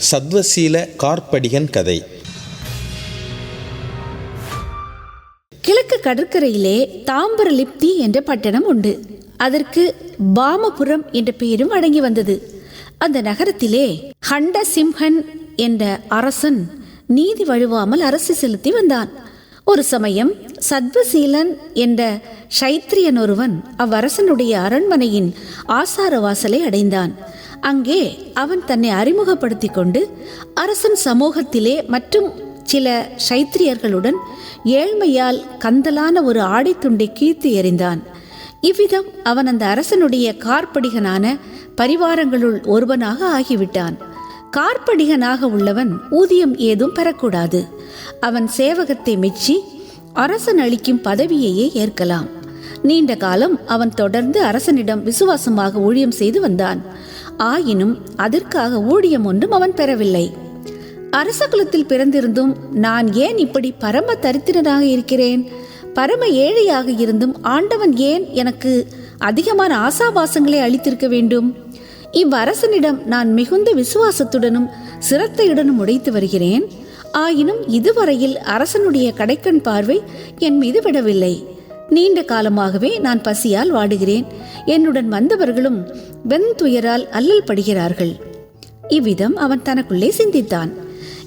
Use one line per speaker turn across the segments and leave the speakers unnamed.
சத்வசீல கார்படிகன் கதை.
கிழக்கு கடற்கரையிலே தாம்பரலிப்தி என்ற பட்டணம் உண்டு. அதற்கு பாமபுரம் என்ற பெயரும் அடங்கி வந்தது. அந்த நகரத்திலே ஹண்ட சிம்ஹன் என்ற அரசன் நீதி வழுவாமல் அரசு செலுத்தி வந்தான். ஒரு சமயம் சத்வசீலன் என்ற சைத்திரியன் ஒருவன் அவ்வரசனுடைய அரண்மனையின் ஆசார வாசலை அடைந்தான். அங்கே அவன் தன்னை அறிமுகப்படுத்திக் கொண்டு அரசன் சமூகத்திலே மற்றும் சில சைத்திரியர்களுடன் ஏழ்மையால் கந்தலான ஒரு ஆடைத்துண்டை கீழ்த்து எறிந்தான். இவ்விதம் அவன் அந்த அரசனுடைய கார்ப்படிகனான பரிவாரங்களுள் ஒருவனாக ஆகிவிட்டான். கார்ப்படிகனாக உள்ளவன் ஊதியம் ஏதும் பெறக்கூடாது. அவன் சேவகத்தை மெச்சி அரசன் அளிக்கும் பதவியையே ஏற்கலாம். நீண்ட காலம் அவன் தொடர்ந்து அரசனிடம் விசுவாசமாக ஊழியம் செய்து வந்தான். ஆயினும் அதற்காக ஊழியம் ஒன்றும் அவன் பெறவில்லை. அரச குலத்தில் பிறந்திருந்தும் நான் ஏன் இப்படி பரம தரித்திரனாக இருக்கிறேன்? பரம ஏழையாக இருந்தும் ஆண்டவன் ஏன் எனக்கு அதிகமான ஆசாபாசங்களை அளித்திருக்க வேண்டும்? இவ்வரசனிடம் நான் மிகுந்த விசுவாசத்துடனும் சிரத்தையுடனும் உடைத்து வருகிறேன். ஆயினும் இதுவரையில் அரசனுடைய கடைக்கண் பார்வை என் மீது விடவில்லை. நீண்ட காலமாகவே நான் பசியால் வாடுகிறேன். என்னுடன் வந்தவர்களும் வெண்துயரால் அல்லல் படுகிறார்கள். இவ்விதம் அவன் தனக்குள்ளே சிந்தித்தான்.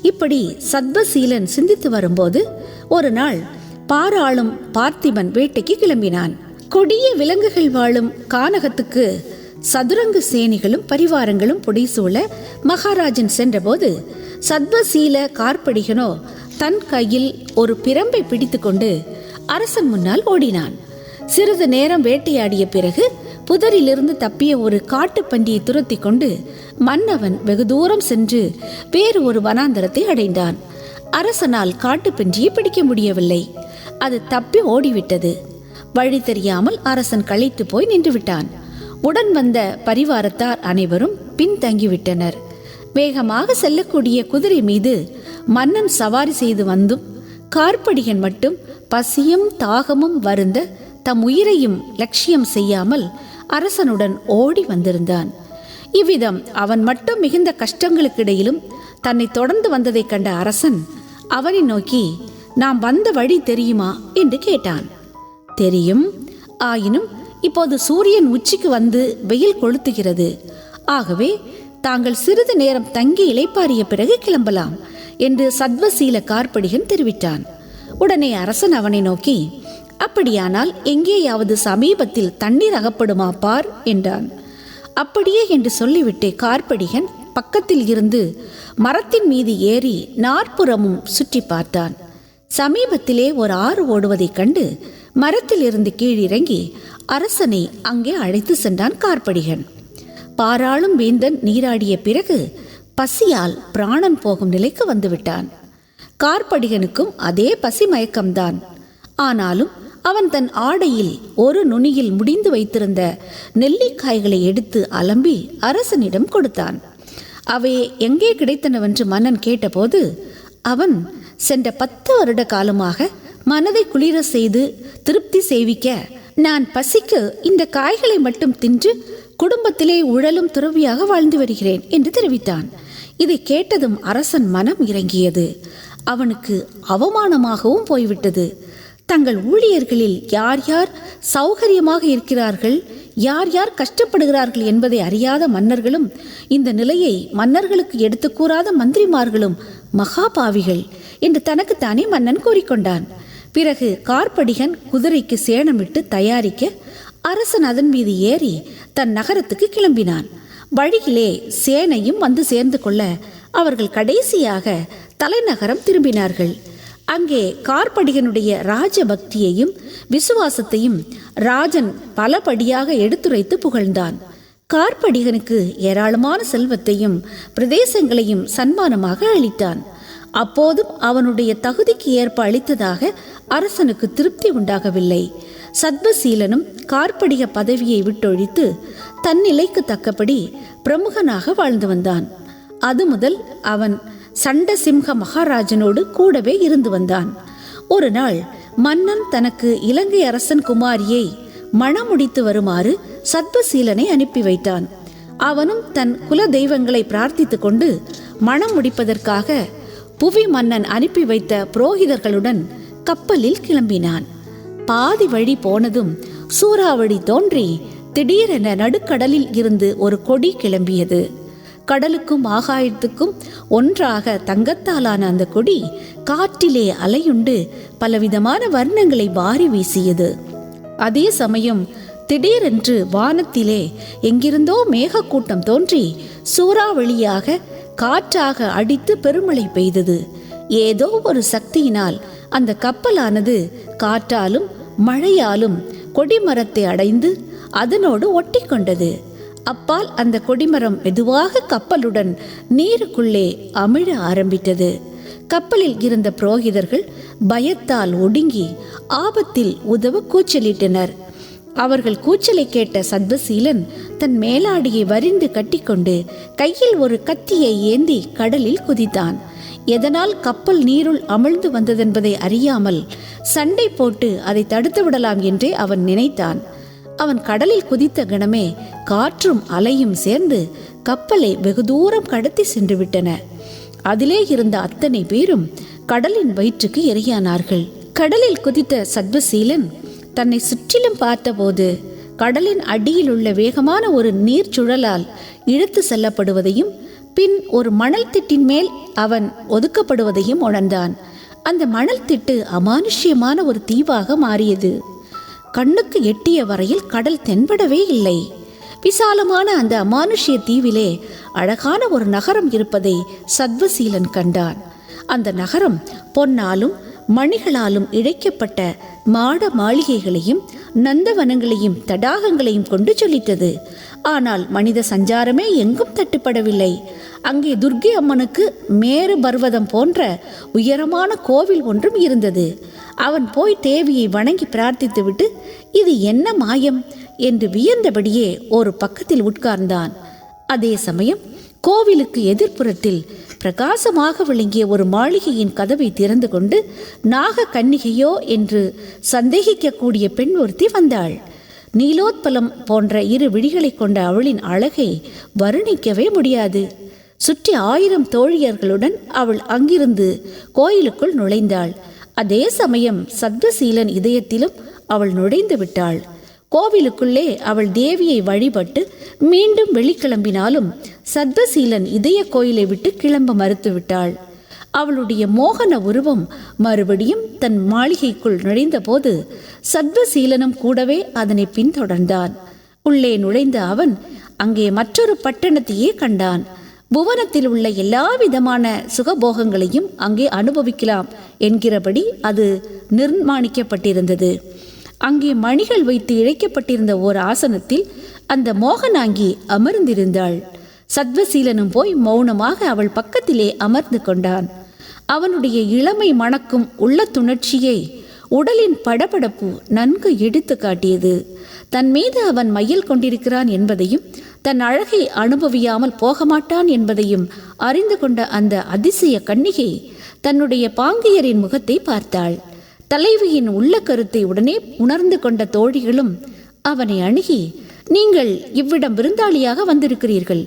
இப்படி சத்வசீலன் சிந்தித்து வரும்போது ஒரு நாள் பாராளும் பார்த்திபன் வேட்டைக்கு கிளம்பினான். கொடிய விலங்குகள் வாழும் கானகத்துக்கு சதுரங்க சேனிகளும் பரிவாரங்களும் பொடிசூழ மகாராஜன் சென்றபோது சத்வசீல கார்படிகனோ தன் கையில் ஒரு பிரம்பை பிடித்துக்கொண்டு அரசன் முன்னால் ஓடினான். சிறிது நேரம் வேட்டையாடிய பிறகு புதரிலிருந்து தப்பிய ஒரு காட்டுப்பண்டியை துரத்தி கொண்டு மன்னவன் வெகு தூரம் சென்று வேறு ஒரு வனாந்தரத்தை அடைந்தான். அரசனால் காட்டுப்பன்றியை பிடிக்க முடியவில்லை. அது தப்பி ஓடிவிட்டது. வழி தெரியாமல் அரசன் களைத்து போய் நின்றுவிட்டான் உடன் வந்த பரிவாரத்தார் அனைவரும் பின்தங்கிவிட்டனர் வேகமாக செல்லக்கூடிய குதிரை மீது மன்னன் சவாரி செய்து வந்தும் கார்படிகன் மட்டும் பசியும் தாகமும் வருந்த தம் உயிரையும் லட்சியம் செய்யாமல் அரசனுடன் ஓடி வந்திருந்தான். இவ்விதம் அவன் மட்டும் மிகுந்த கஷ்டங்களுக்கிடையிலும் தன்னை தொடர்ந்து வந்ததைக் கண்ட அரசன் அவனை நோக்கி நாம் வந்த வழி தெரியுமா? என்று கேட்டான். தெரியும். ஆயினும் இப்போது சூரியன் உச்சிக்கு வந்து வெயில் கொளுத்துகிறது. ஆகவே தாங்கள் சிறிது நேரம் தங்கி இளைப்பாறிய பிறகு கிளம்பலாம் என்று சத்வசீல கார்படிகன் தெரிவித்தான். உடனே அரசன் அவனை நோக்கி அப்படியானால் எங்கேயாவது சமீபத்தில் தண்ணீர் அகப்படுமா பார்? என்றான். அப்படியே என்று சொல்லிவிட்டு கார்ப்படிகன் பக்கத்தில் இருந்து மரத்தின் மீது ஏறி நாற்புறமும் சுற்றி பார்த்தான். சமீபத்திலே ஒரு ஆறு ஓடுவதைக் கண்டு மரத்தில் இருந்து கீழிறங்கி அரசனை அங்கே அழைத்து சென்றான் கார்ப்படிகன். பாராளும் வேந்தன் நீராடிய பிறகு பசியால் பிராணன் போகும் நிலைக்கு வந்துவிட்டான். கார்படிகனுக்கும் அதே பசி மயக்கம்தான். ஆனாலும் அவன் தன் ஆடையில் ஒரு நுனியில் முடிந்து வைத்திருந்த நெல்லிக்காய்களை எடுத்து அலம்பி அரசனிடம் கொடுத்தான். அவை எங்கே கிடைத்தனவென்று மன்னன் கேட்டபோது அவன் சென்ற பத்து வருட காலமாக மனதை குளிர செய்து திருப்தி செய்விக்க நான் பசிக்கு இந்த காய்களை மட்டும் தின்று குடும்பத்திலே உழலும் துறவியாக வாழ்ந்து வருகிறேன் என்று தெரிவித்தான். இதை கேட்டதும் அரசன் மனம் இறங்கியது. அவனுக்கு அவமானமாகவும் போய்விட்டது. தங்கள் ஊழியர்களில் யார் யார் சௌகரியமாக இருக்கிறார்கள் யார் யார் கஷ்டப்படுகிறார்கள் என்பதை அறியாத மன்னர்களும் இந்த நிலையை மன்னர்களுக்கு எடுத்து கூறாத மந்திரிமார்களும் மகாபாவிகள் என்று தனக்குத்தானே மன்னன் கூறிக்கொண்டான். பிறகு கார்ப்படிகன் குதிரைக்கு சேணமிட்டு தயாரிக்க அரசன் அதன் மீது ஏறி தன் நகரத்துக்கு கிளம்பினான். வழியிலே சேனையும் வந்து சேர்ந்து கொள்ள அவர்கள் கடைசியாக தலைநகரம் திரும்பினார்கள். அங்கே கார்படிகனுடைய ராஜபக்தியையும் விசுவாசத்தையும் ராஜன் பலபடியாக எடுத்துரைத்து புகழ்ந்தான். கார்படிகனுக்கு ஏராளமான செல்வத்தையும் பிரதேசங்களையும் சன்மானமாக அளித்தான். அப்போதும் அவனுடைய தகுதிக்கு ஏற்ப அளித்ததாக அரசனுக்கு திருப்தி உண்டாகவில்லை. சத்வசீலனும் கார்படிக பதவியை விட்டொழித்து தன்னிலைக்கு தக்கபடி பிரமுகனாக வாழ்ந்து வந்தான். அது முதல் அவன் சண்டசிம்ஹ மகாராஜனோடு கூடவே இருந்து வந்தான். ஒரு நாள் மன்னன் தனக்கு இலங்கை அரசன் குமாரியை மணமுடித்து வருமாறு சத்வசீலனை அனுப்பி வைத்தான். அவனும் தன் குல தெய்வங்களை பிரார்த்தித்துக் கொண்டு மணம் முடிப்பதற்காக புவி மன்னன் அனுப்பி வைத்த புரோகிதர்களுடன் கப்பலில் கிளம்பினான். பாதி வழி போனதும் சூறாவளி தோன்றி திடீரென நடுக்கடலில் இருந்து ஒரு கொடி கிளம்பியது. கடலுக்கும் ஆகாயத்துக்கும் ஒன்றாக தங்கத்தாலான அந்த கொடி காற்றிலே அலையுண்டு பலவிதமான வர்ணங்களை வாரி வீசியது. அதே சமயம் திடீரென்று வானத்திலே எங்கிருந்தோ மேகக்கூட்டம் தோன்றி சூறாவளியாக காற்றாக அடித்து பெருமழை பெய்தது. ஏதோ ஒரு சக்தியினால் அந்த கப்பலானது காற்றாலும் மழையாலும் கொடிமரத்தை அடைந்து அதனோடு ஒட்டி கொண்டது அப்பால் அந்த கொடிமரம் மெதுவாக கப்பலுடன் நீருக்குள்ளே அமிழ ஆரம்பித்தது. கப்பலில் இருந்த புரோகிதர்கள் பயத்தால் ஒடுங்கி ஆபத்தில் உதவ கூச்சலிட்டனர். அவர்கள் கூச்சலை கேட்ட சத்வசீலன் தன் மேலாடியை வரிந்து கட்டிக்கொண்டு கையில் ஒரு கத்தியை ஏந்தி கடலில் குதித்தான். எதனால் கப்பல் நீருள் அமிழ்ந்து வந்ததென்பதை அறியாமல் சண்டை போட்டு அதை தடுத்து விடலாம் என்றே அவன் நினைத்தான். அவன் கடலில் குதித்த கணமே காற்றும் அலையும் சேர்ந்து கப்பலை வெகு தூரம் கடத்தி சென்று விட்டன. அதிலே இருந்த அத்தனை பேரும் கடலின் வயிற்றுக்கு எரியானார்கள். கடலில் குதித்த சத்வசீலன் தன்னை சுற்றிலும் பார்த்தபோது கடலின் அடியில் உள்ள வேகமான ஒரு நீர் சுழலால் இழுத்து செல்லப்படுவதையும் பின் ஒரு மணல் திட்டின் மேல் அவன் ஒதுக்கப்படுவதையும் உணர்ந்தான். அந்த மணல் திட்டு அமானுஷ்யமான ஒரு தீவாக மாறியது. கண்ணுக்கு எட்டிய வரையில் கடல் தென்படவே இல்லை. விசாலமான அந்த அமானுஷ்ய தீவிலே அழகான ஒரு நகரம் இருப்பதை சத்வசீலன் கண்டான். அந்த நகரம் பொன்னாலும் மணிகளாலும் இழைக்கப்பட்ட மாட மாளிகைகளையும் நந்தவனங்களையும் தடாகங்களையும் கொண்டு சொல்லித்தது ஆனால் மனித சஞ்சாரமே எங்கும் தட்டுப்படவில்லை. அங்கே துர்க்கை அம்மனுக்கு மேறு பர்வதம் போன்ற உயரமான கோவில் ஒன்றும் இருந்தது. அவன் போய் தேவியை வணங்கி பிரார்த்தித்துவிட்டு இது என்ன மாயம்? என்று வியந்தபடியே ஒரு பக்கத்தில் உட்கார்ந்தான். அதே சமயம் கோவிலுக்கு எதிர்ப்புறத்தில் பிரகாசமாக விளங்கிய ஒரு மாளிகையின் கதவை திறந்து கொண்டு நாக கன்னிகையோ என்று சந்தேகிக்கக்கூடிய பெண் ஒருத்தி வந்தாள். நீலோத்பலம் போன்ற இரு விழிகளை கொண்ட அவளின் அழகை வர்ணிக்கவே முடியாது. சுற்றி ஆயிரம் தோழியர்களுடன் அவள் அங்கிருந்து கோயிலுக்குள் நுழைந்தாள். அதே சமயம் சத்வசீலன் இதயத்திலும் அவள் நுழைந்து விட்டாள். கோவிலுக்குள்ளே அவள் தேவியை வழிபட்டு மீண்டும் வெளிக்கிளம்பினாலும் சத்வசீலன் இதய கோயிலை விட்டு கிளம்ப மறுத்துவிட்டாள் அவளுடைய மோகன உருவம் மறுபடியும் தன் மாளிகைக்குள் நுழைந்தபோது சத்வசீலனும் கூடவே அதனை பின்தொடர்ந்தான். உள்ளே நுழைந்த அவன் அங்கே மற்றொரு பட்டணத்தையே கண்டான். புவனத்தில் உள்ள எல்லா விதமான சுகபோகங்களையும் அங்கே அனுபவிக்கலாம் என்கிறபடி அது நிர்மாணிக்கப்பட்டிருந்தது. அங்கே மணிகள் வைத்து இழைக்கப்பட்டிருந்த ஓர் ஆசனத்தில் அந்த மோகனாங்கி அமர்ந்திருந்தாள். சத்வசீலனும் போய் மௌனமாக அவள் பக்கத்திலே அமர்ந்து கொண்டான். அவனுடைய இளமை மணக்கும் உள்ள துணர்ச்சியை உடலின் படபடப்பு நன்கு எடுத்து காட்டியது. தன் மீது அவன் மையல் கொண்டிருக்கிறான் என்பதையும் தன் அழகை அனுபவியாமல் போக மாட்டான் என்பதையும் அறிந்து கொண்ட அந்த அதிசய கன்னிகை தன்னுடைய பாங்கியரின் முகத்தை பார்த்தாள். தலைவியின் உள்ள கருத்தை உடனே உணர்ந்து கொண்ட தோழிகளும் அவனை அணுகி நீங்கள் இவ்விடம் விருந்தாளியாக வந்திருக்கிறீர்கள்.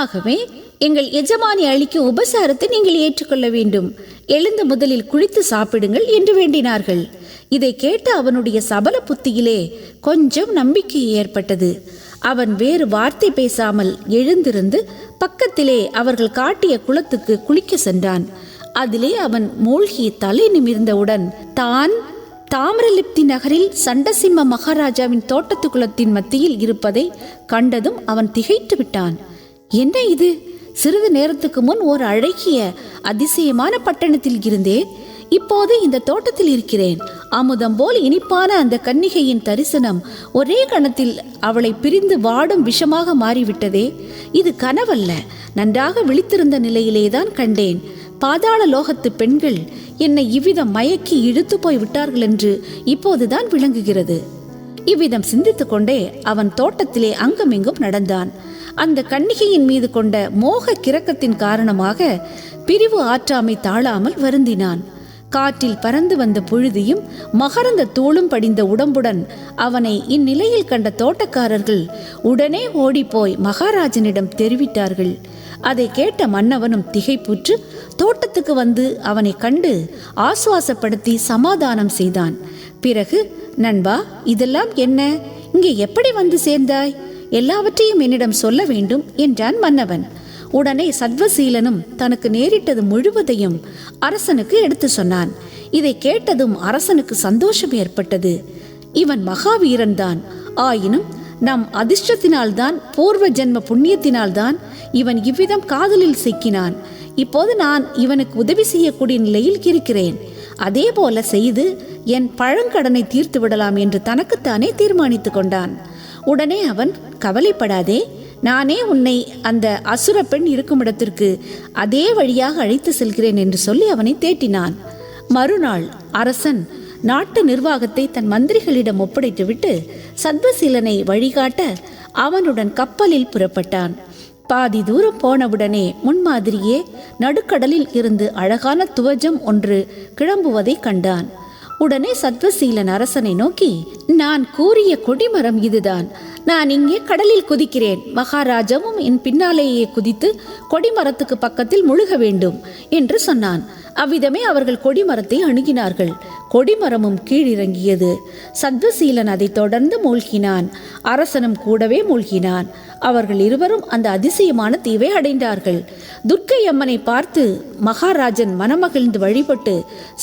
ஆகவே எங்கள் எஜமானி அளிக்கும் உபசாரத்தை நீங்கள் ஏற்றுக்கொள்ள வேண்டும். எழுந்து முதலில் குளித்து சாப்பிடுங்கள் என்று வேண்டினார்கள். இதை கேட்ட அவனுடைய சபல புத்தியிலே கொஞ்சம் நம்பிக்கை ஏற்பட்டது. அவன் வேறு வார்த்தை பேசாமல் எழுந்திருந்து பக்கத்திலே அவர்கள் காட்டிய குளத்துக்கு குளிக்க சென்றான். அதிலே அவன் மூழ்கி தலை நிமிர்ந்தவுடன் தான் தாமிரலிப்தி நகரில் சண்டசிம்ம மகாராஜாவின் தோட்டத்து குளத்தின் மத்தியில் இருப்பதை கண்டதும் அவன் திகைத்து விட்டான் என்ன இது? சிறிது நேரத்துக்கு முன் ஒரு அழகிய அதிசயமான பட்டணத்தில் இருந்தேன். இப்போது இந்த தோட்டத்தில் இருக்கிறேன். அமுதம் போல் இனிப்பான அந்த கன்னிகையின் தரிசனம் ஒரே கணத்தில் அவளை பிரிந்து வாடும் விஷமாக மாறிவிட்டதே. இது கனவல்ல. நன்றாக விழித்திருந்த நிலையிலேதான் கண்டேன். பாதாள லோகத்து பெண்கள் என்னை இவ்விதம் மயக்கி இழுத்து போய் விட்டார்கள் என்று இப்போதுதான் விளங்குகிறது. இவ்விதம் சிந்தித்துக்கொண்டே அவன் தோட்டத்திலே அங்குமிங்கும் நடந்தான். அந்த கன்னிகையின் மீது கொண்ட மோக கிறக்கத்தின் காரணமாக பிரிவு ஆற்றாமை தாழாமல் வருந்தினான். காற்றில் பறந்து வந்த புழுதியும் மகரந்த தோளும் படிந்த உடம்புடன் அவனை இந்நிலையில் கண்ட தோட்டக்காரர்கள் உடனே ஓடிப்போய் மகாராஜனிடம் தெரிவித்தார்கள். அதை கேட்ட மன்னவனும் திகைப்புற்று தோட்டத்துக்கு வந்து அவனை கண்டு ஆசுவாசப்படுத்தி சமாதானம் செய்தான். பிறகு நண்பா இதெல்லாம் என்ன? இங்கே எப்படி வந்து சேர்ந்தாய்? எல்லாவற்றையும் என்னிடம் சொல்ல வேண்டும் என்றான் மன்னவன். உடனே சத்வசீலனும் தனக்கு நேரிட்டது முழுவதையும் அரசனுக்கு எடுத்து சொன்னான். இதை கேட்டதும் அரசனுக்கு சந்தோஷம் ஏற்பட்டது. இவன் மகாவீரன் தான் ஆயினும் நம் அதிர்ஷ்டத்தினால்தான் பூர்வ ஜென்ம புண்ணியத்தினால்தான் இவன் இவ்விதம் காதலில் சிக்கினான். இப்போது நான் இவனுக்கு உதவி செய்யக்கூடிய நிலையில் இருக்கிறேன். அதே போல செய்து என் பழங்கடனை தீர்த்து விடலாம் என்று தனக்குத்தானே தீர்மானித்து கொண்டான். உடனே அவன் கவலைப்படாதே நானே உன்னை அந்த அசுர பெண் இருக்கும் இடத்திற்கு அதே வழியாக அழைத்து செல்கிறேன் என்று சொல்லி அவனை தேட்டினான் மறுநாள் அரசன் நாட்டு நிர்வாகத்தை தன் மந்திரிகளிடம் ஒப்படைத்துவிட்டு சத்வசீலனை வழிகாட்ட அவனுடன் கப்பலில் புறப்பட்டான். பாதி தூரம் போனவுடனே முன்மாதிரியே நடுக்கடலில் இருந்து அழகான துவஜம் ஒன்று கிளம்புவதை கண்டான். உடனே சத்வசீலன் அரசனை நோக்கி நான் கூறிய கொடிமரம் இதுதான். நான் இங்கே கடலில் குதிக்கிறேன். மகாராஜாவும் என் பின்னாலேயே குதித்து கொடிமரத்துக்கு பக்கத்தில் முழுக வேண்டும் என்று சொன்னான். அவ்விதமே அவர்கள் கொடிமரத்தை அணுகினார்கள். கொடிமரமும் கீழிறங்கியது. சத்வசீலன் அதை தொடர்ந்து மூழ்கினான். அரசனும் கூடவே மூழ்கினான். அவர்கள் இருவரும் அந்த அதிசயமான தீவை அடைந்தார்கள். துர்க்கை அம்மனை பார்த்து மகாராஜன் மனமகிழ்ந்து வழிபட்டு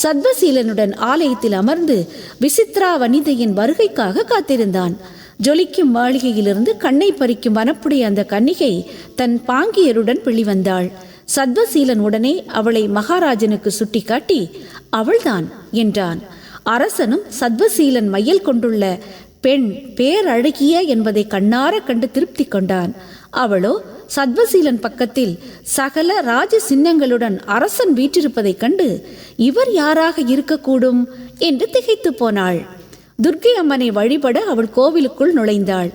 சத்வசீலனுடன் ஆலயத்தில் அமர்ந்து விசித்ரா வனிதையின் வருகைக்காக காத்திருந்தான். ஜொலிக்கும் மாளிகையிலிருந்து கண்ணை பறிக்கும் வனப்புடைய அந்த கன்னிகை தன் பாங்கியருடன் வெளிவந்தாள் சத்வசீலன் உடனே அவளை மகாராஜனுக்கு சுட்டிக்காட்டி அவள்தான் என்றான். அரசனும் சத்வசீலன் மையல் கொண்டுள்ள பெண் பேரழகிய என்பதை கண்ணார கண்டு திருப்தி கொண்டான். அவளோ சத்வசீலன் பக்கத்தில் சகல ராஜ சின்னங்களுடன் அரசன் வீற்றிருப்பதைக் கண்டு இவர் யாராக இருக்கக்கூடும்? என்று திகைத்து போனாள். துர்க்கை அம்மனை வழிபட அவள் கோவிலுக்குள் நுழைந்தாள்.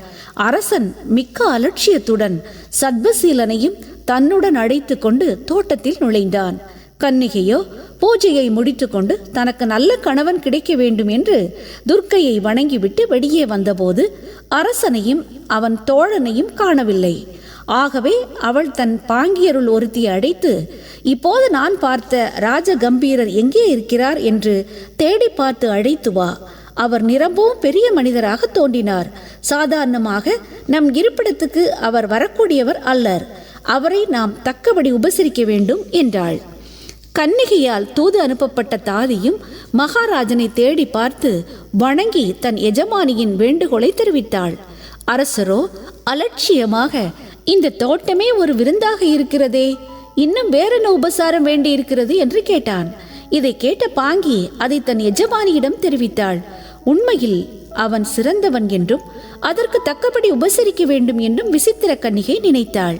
அரசன் மிக்க அலட்சியத்துடன் சத்பசீலனையும் தன்னுடன் அழைத்து கொண்டு தோட்டத்தில் நுழைந்தான். கன்னிகையோ பூஜையை முடித்துக்கொண்டு தனக்கு நல்ல கணவன் கிடைக்க வேண்டும் என்று துர்க்கையை வணங்கிவிட்டு வெளியே வந்தபோது அரசனையும் அவன் தோழனையும் காணவில்லை. ஆகவே அவள் தன் பாங்கியருள் ஒருத்தியை அடைத்து இப்போது நான் பார்த்த ராஜகம்பீரர் எங்கே இருக்கிறார்? என்று தேடி பார்த்து அழைத்து வா. அவர் நிரம்பவும் பெரிய மனிதராக தோன்றினார். சாதாரணமாக நம் இருப்பிடத்துக்கு அவர் வரக்கூடியவர் அல்லர். அவரை நாம் தக்கபடி உபசரிக்க வேண்டும் என்றாள். கன்னிகையால் தூது அனுப்பப்பட்ட தாதியும் மகாராஜனை தேடி பார்த்து வணங்கி தன் எஜமானியின் வேண்டுகோளை தெரிவித்தாள். அரசரோ அலட்சியமாக இந்த தோட்டமே ஒரு விருந்தாக இருக்கிறதே. இன்னும் வேறென்ன உபசாரம் வேண்டி இருக்கிறது என்று கேட்டான். இதை கேட்ட பாங்கி அதை தன் எஜமானியிடம் தெரிவித்தாள். உண்மையில் அவன் சிறந்தவன் என்றும் அதற்கு தக்கபடி உபசரிக்க வேண்டும் என்றும் விசித்திர கன்னிகை நினைத்தாள்.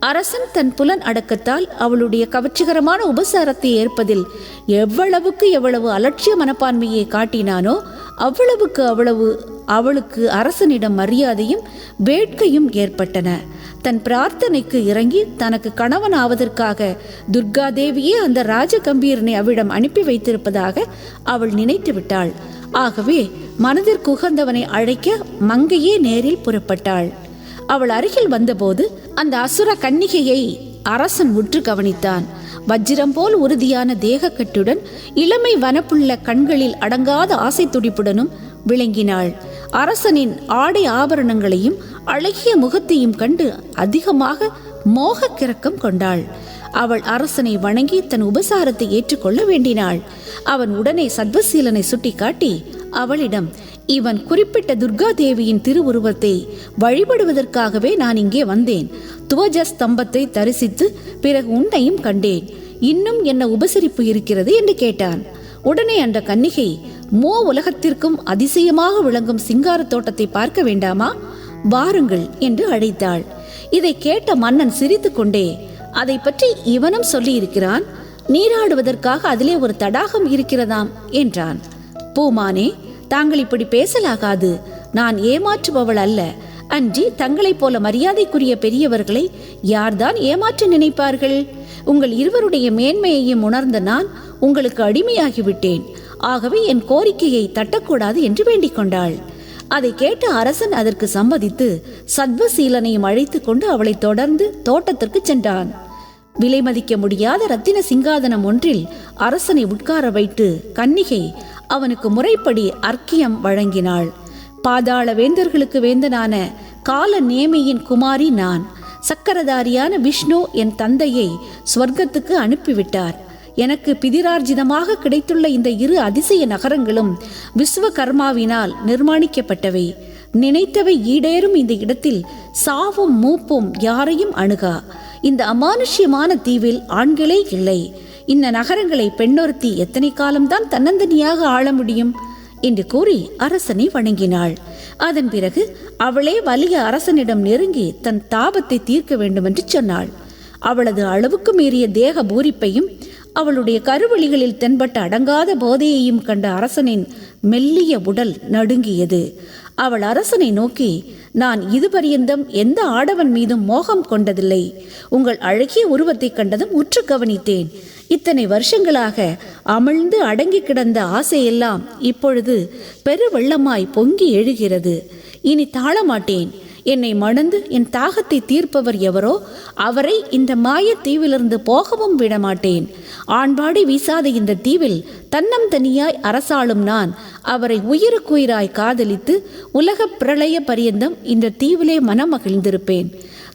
அரசன் தன் புலன் அடக்கத்தால் அவளுடைய கவர்ச்சிகரமான உபசாரத்தை ஏற்பதில் எவ்வளவுக்கு எவ்வளவு அலட்சிய மனப்பான்மையை காட்டினானோ அவ்வளவுக்கு அவ்வளவு அவளுக்கு அரசனிடம் மரியாதையும் வேட்கையும் ஏற்பட்டன. தன் பிரார்த்தனைக்கு இறங்கி தனக்கு கணவன் ஆவதற்காக துர்காதேவியே அந்த ராஜகம்பீரனை அவளிடம் அனுப்பி வைத்திருப்பதாக அவள் நினைத்து விட்டாள் ஆகவே மனதிற்குகந்தவனை அழைக்க மங்கையே நேரில் புறப்பட்டாள். அவள் அருகில் வந்தபோது அந்த அசுர கன்னிகையை அரசன் உற்று கவனித்தான். வஜ்ரம் போல் உறுதியான தேகக்கட்டுடன் இளமை வனப்புள்ள கண்களில் அடங்காத ஆசை துடிப்புடனும் விளங்கினாள். அரசனின் ஆடை ஆபரணங்களையும் அழகிய முகத்தையும் கண்டு அதிகமாக மோக கிறக்கம் கொண்டாள். அவள் அரசனை வணங்கி தன் உபசாரத்தை ஏற்றுக்கொள்ள வேண்டினாள். அவன் உடனே சத்வசீலனை சுட்டிக்காட்டி அவளிடம் இவன் குறிப்பிட்ட துர்கா தேவியின் திருவுருவத்தை வழிபடுவதற்காகவே நான் இங்கே வந்தேன். துவஜ ஸ்தம்பத்தை தரிசித்து பிறகு உன்னையும் கண்டேன். இன்னும் என்ன உபசரிப்பு இருக்கிறது? என்று கேட்டான். உடனே அந்த கன்னிகை மோ உலகத்திற்கும் அதிசயமாக விளங்கும் சிங்கார தோட்டத்தை பார்க்க வேண்டாமா? வாருங்கள் என்று அழைத்தாள். இதை கேட்ட மன்னன் சிரித்துக்கொண்டே அதை பற்றி இவனும் சொல்லியிருக்கிறான் நீராடுவதற்காக அதிலே ஒரு தடாகம் இருக்கிறதாம் என்றான். பூமானே தாங்கள் இப்படி பேசலாகாது. நான் ஏமாற்றுபவள் அல்ல. அன்றி தங்களைப் போல மரியாதைக்குரிய பெரியவர்களை யார்தான் ஏமாற்ற நினைப்பார்கள்? உங்கள் இருவருடைய மேன்மையையும் உணர்ந்த நான் உங்களுக்கு அடிமையாகிவிட்டேன். ஆகவே என் கோரிக்கையை தட்டக்கூடாது என்று வேண்டிக் கொண்டாள். அதை கேட்ட அரசன் அதற்கு சம்மதித்து சத்வசீலனையும் அழைத்து கொண்டு அவளை தொடர்ந்து தோட்டத்திற்கு சென்றான். விலை மதிக்க முடியாத ரத்தின சிங்காதனம் ஒன்றில் அரசனை உட்கார வைத்து கன்னிகை அவனுக்கு முறைப்படி அர்க்கியம் வழங்கினாள். பாதாள வேந்தர்களுக்கு வேந்தனான கால நேமியின் குமாரி நான். சக்கரதாரியான விஷ்ணு என் தந்தையை ஸ்வர்க்கத்துக்கு அனுப்பிவிட்டார். எனக்கு பிதிரார்ஜிதமாக கிடைத்துள்ள இந்த இரு அதிசய நகரங்களும் விஸ்வகர்மாவினால் நிர்மாணிக்கப்பட்டவை. நினைத்தவை ஈடேறும் இந்த இடத்தில் சாவும் மூப்பும் யாரையும் அணுகா. இந்த அமானுஷ்யமான தீவில் ஆண்களே இல்லை. இந்த நகரங்களை பெண்ணொருத்தி எத்தனை காலம்தான் தன்னந்தனியாக ஆள முடியும்? என்று கூறி அரசனை வணங்கினாள். அதன் பிறகு அவளே வலிய அரசனிடம் நெருங்கி தன் தாபத்தை தீர்க்க வேண்டுமென்று சொன்னாள். அவளது அளவுக்கு மீறிய தேக பூரிப்பையும் அவளுடைய கருவழிகளில் தென்பட்ட அடங்காத போதையையும் கண்ட அரசனின் மெல்லிய உடல் நடுங்கியது. அவள் அரசனை நோக்கி நான் இதுபரியந்தம் எந்த ஆடவன் மீதும் மோகம் கொண்டதில்லை. உங்கள் அழகிய உருவத்தை கண்டதும் உற்று கவனித்தேன். இத்தனை வருஷங்களாக அமிழ்ந்து அடங்கி கிடந்த ஆசையெல்லாம் இப்பொழுது பெருவெள்ளமாய் பொங்கி எழுகிறது. இனி தாழமாட்டேன். என்னை மணந்து என் தாகத்தை தீர்ப்பவர் எவரோ அவரை இந்த மாயத் தீவிலிருந்து போகவும் விடமாட்டேன். ஆண்பாடி வீசாத இந்த தீவில் தன்னம் தனியாய் அரசாளும் நான். அவரை உயிருக்குயிராய் காதலித்து உலக பிரளய பரியந்தம் இந்த தீவிலே மனமகிழ்ந்திருப்பேன்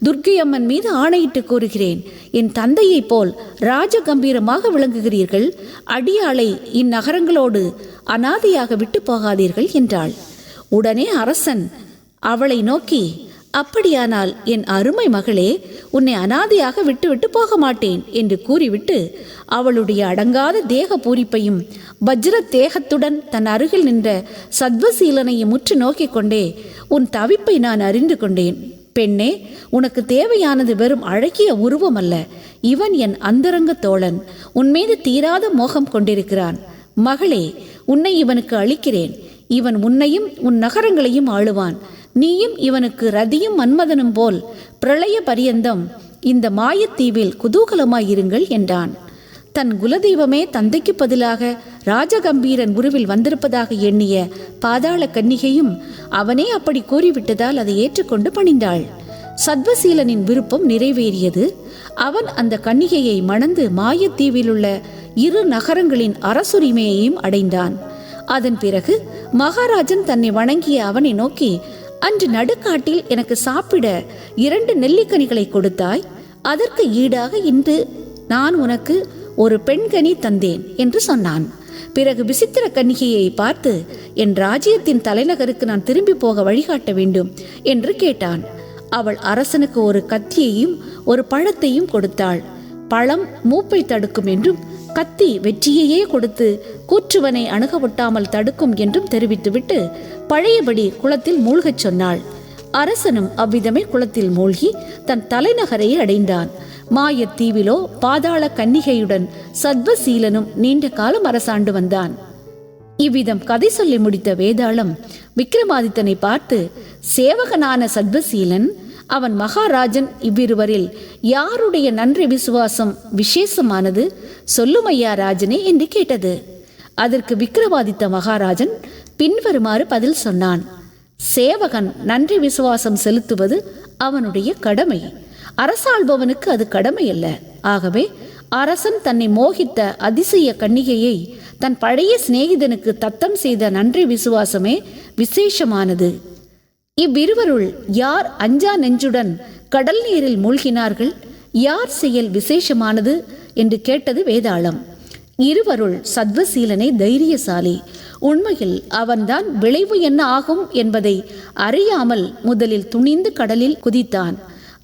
துர்க்கையம்மன் மீது ஆணையிட்டு கூறுகிறேன் என் தந்தையைப் போல் ராஜகம்பீரமாக விளங்குகிறீர்கள் அடியாளை இந்நகரங்களோடு அனாதையாக விட்டு போகாதீர்கள் என்றாள். உடனே அரசன் அவளை நோக்கி அப்படியானால் என் அருமை மகளே உன்னை அனாதையாக விட்டுவிட்டு போக மாட்டேன் என்று கூறிவிட்டு அவளுடைய அடங்காத தேக பூரிப்பையும் வஜ்ர தேகத்துடன் தன் அருகில் நின்ற சத்வசீலனையும் முற்று நோக்கிக் கொண்டே உன் தவிப்பை நான் அறிந்து கொண்டேன். பெண்ணே உனக்கு தேவையானது வெறும் அழகிய உருவம் அல்ல இவன் என் அந்தரங்க தோழன். உன்மீது தீராத மோகம் கொண்டிருக்கிறான். மகளே உன்னை இவனுக்கு அளிக்கிறேன். இவன் உன்னையும் உன் நகரங்களையும் ஆளுவான். நீயும் இவனுக்கு ரதியும் மன்மதனும் போல் பிரளய பரியந்தம் இந்த மாயத்தீவில் குதூகலமாயிருங்கள் என்றான். தன் குலதெய்வமே தந்தைக்கு பதிலாக ராஜகம்பீரன் உருவில் வந்திருப்பதாக எண்ணிய பாதாள கன்னிகையும் அவனே அப்படி கூறிவிட்டதால் அதை ஏற்றுக்கொண்டு பணிந்தாள். சத்வசீலனின் விருப்பம் நிறைவேறியது. அவன் அந்த கன்னிகையை மணந்து மாயத்தீவிலுள்ள இரு நகரங்களின் அரசுரிமையையும் அடைந்தான். அதன் பிறகு மகாராஜன் தன்னை வணங்கிய அவனை நோக்கி அன்று நடுக்காட்டில் எனக்கு சாப்பிட இரண்டு நெல்லிக்கனிகளை கொடுத்தாய். அதற்கு ஈடாக இன்று நான் உனக்கு ஒரு பெண்கனி தந்தேன் என்று சொன்னான். பிறகு விசித்திர கன்னிகையை பார்த்து என் ராஜ்யத்தின் தலைநகருக்கு நான் திரும்பி போக வழிகாட்ட வேண்டும் என்று கேட்டான். அவள் அரசனுக்கு ஒரு கத்தியையும் ஒரு பழத்தையும் கொடுத்தாள். பழம் மூப்பை தடுக்கும் என்றும் கத்தி வெற்றியையே கொடுத்து கூற்றுவனை அணுக ஒட்டாமல் தடுக்கும் என்றும் தெரிவித்துவிட்டு பழையபடி குளத்தில் மூழ்கச் சொன்னாள். அரசனும் அவ்விதமே குளத்தில் மூழ்கி தன் தலைநகரை அடைந்தான். மாயத்தீவிலோ பாதாள கன்னிகையுடன் சத்வசீலனும் நீண்ட காலம் அரசாண்டு வந்தான். இவ்விதம் கதை சொல்லி முடித்த வேதாளம் விக்ரமாதித்தனை பார்த்து சேவகனான சத்வசீலன் அவன் மகாராஜன் இவ்விருவரில் யாருடைய நன்றி விசுவாசம் விசேஷமானது? சொல்லுமையா ராஜனே என்று கேட்டது. அதற்கு விக்கிரவாதித்த மகாராஜன் பின்வருமாறு பதில் சொன்னான். சேவகன் நன்றி விசுவாசம் செலுத்துவது அவனுடைய கடமை. அரசாள்பவனுக்கு அது கடமை அல்ல ஆகவே அரசன் தன்னை மோகித்த அதிசய கன்னிகையை தன் பழைய சிநேகிதனுக்கு தத்தம் செய்த நன்றி விசுவாசமே விசேஷமானது. இவ்விருவருள் யார் அஞ்சா நெஞ்சுடன் கடல் நீரில் மூழ்கினார்கள்? யார் செயல் விசேஷமானது? என்று கேட்டது வேதாளம். இருவருள் சத்வசீலனை தைரியசாலி. உண்மையில் அவன்தான் விளைவு என்ன ஆகும் என்பதை அறியாமல் முதலில் துணிந்து கடலில் குதித்தான்.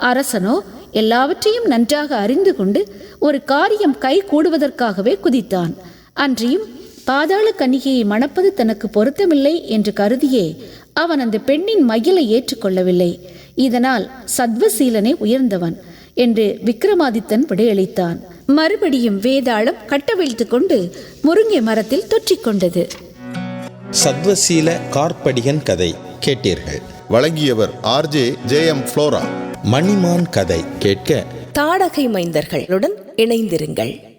அரசனோ எல்லாவற்றையும் நன்றாக அறிந்து கொண்டு ஒரு காரியம் கை கூடுவதற்காகவே குதித்தான். அன்றியும் பாதாள கன்னிகையை மணப்பது தனக்கு பொருத்தமில்லை என்று கருதியே அவன் அந்த பெண்ணின் மயிலை ஏற்றுக்கொள்ளவில்லை. இதனால் சத்வசீலனே உயர்ந்தவன் என்று விக்ரமாதித்தன் விடையளித்தான். மறுபடியும் வேதாளம் கட்டவிழ்த்து கொண்டு முருங்கை மரத்தில் தொற்றிக்கொண்டது
சத்வசீல கார்ப்படிகன் கதை கேட்டீர்கள்.
வழங்கியவர் ஆர்ஜே ஜே எம் ஃப்ளோரா.
மணிமான் கதை கேட்க
தாடகை மைந்தர்களுடன் இணைந்திருங்கள்.